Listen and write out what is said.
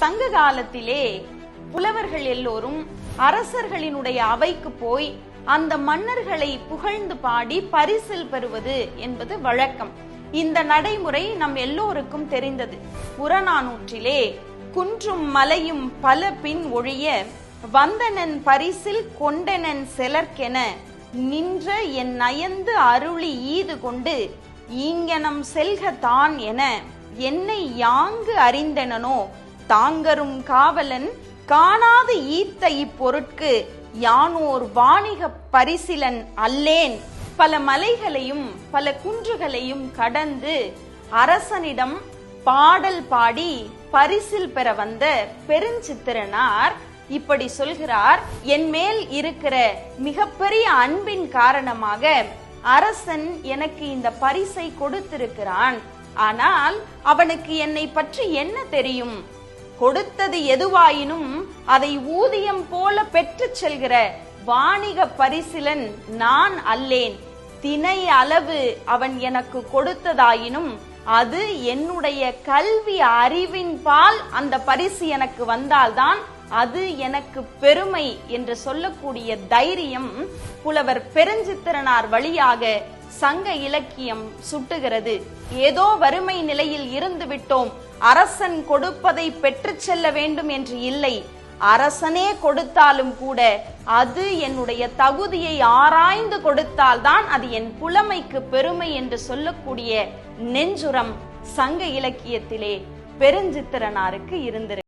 சங்க காலத்திலே புலவர்கள் எல்லோரும் அரசர்களினுடைய அவைக்கு போய் அந்த மன்னர்களை புகழ்ந்து பாடி பரிசில் பெறுவது என்பது வழக்கம். இந்த நடைமுறை நம் எல்லோருக்கும் தெரிந்தது. புறநானூற்றிலே குன்றும் மலையும் பல பின் ஒழிய வந்தனன் பரிசில் கொண்டனன் செலர்க்கென நின்ற என் நயந்து அருளி ஈது கொண்டு ஈங்கனம் செல்க தான் என என்னை யாங்கு அறிந்தனனோ தாங்கரும் காவலன் காணாது ஈத்த இப்பொருட்கு யானோர் வாணிக பரிசிலன் அல்லேன். பல மலைகளையும் பல குன்றுகளையும் கடந்து அரசனிடம் பாடல் பாடி பரிசில் பெற வந்த பெருஞ்சித்திரனார் இப்படி சொல்கிறார் என் மேல் இருக்கிற மிகப்பெரிய அன்பின் காரணமாக அரசன் எனக்கு இந்த பரிசை கொடுத்திருக்கிறான். ஆனால் அவனுக்கு என்னை பற்றி என்ன தெரியும்? கொடுத்தது எதுவாயினும் அதை ஊதியம் போல பெற்றுச் செல்கிற வாணிக பரிசிலன் நான் அல்லேன். தினை அளவு அவன் எனக்கு கொடுத்ததாயினும் அது என்னுடைய கல்வி அறிவின் பால் அந்த பரிசு எனக்கு வந்தால்தான் அது எனக்கு பெருமை என்று சொல்லக்கூடிய தைரியம் புலவர் பெருஞ்சித்திரனார் வழியாக சங்க இலக்கியம் சுட்டுகிறது. ஏதோ வறுமை நிலையில் இருந்து விட்டோம். அரசன் கொடுப்பதை பெற்று செல்ல வேண்டும் என்று இல்லை. அரசனே கொடுத்தாலும் கூட அது என்னுடைய தகுதியை ஆராய்ந்து கொடுத்தால்தான் அது என் புலமைக்கு பெருமை என்று சொல்லக்கூடிய நெஞ்சுரம் சங்க இலக்கியத்திலே பெருஞ்சித்திரனாருக்கு இருந்திருக்கு.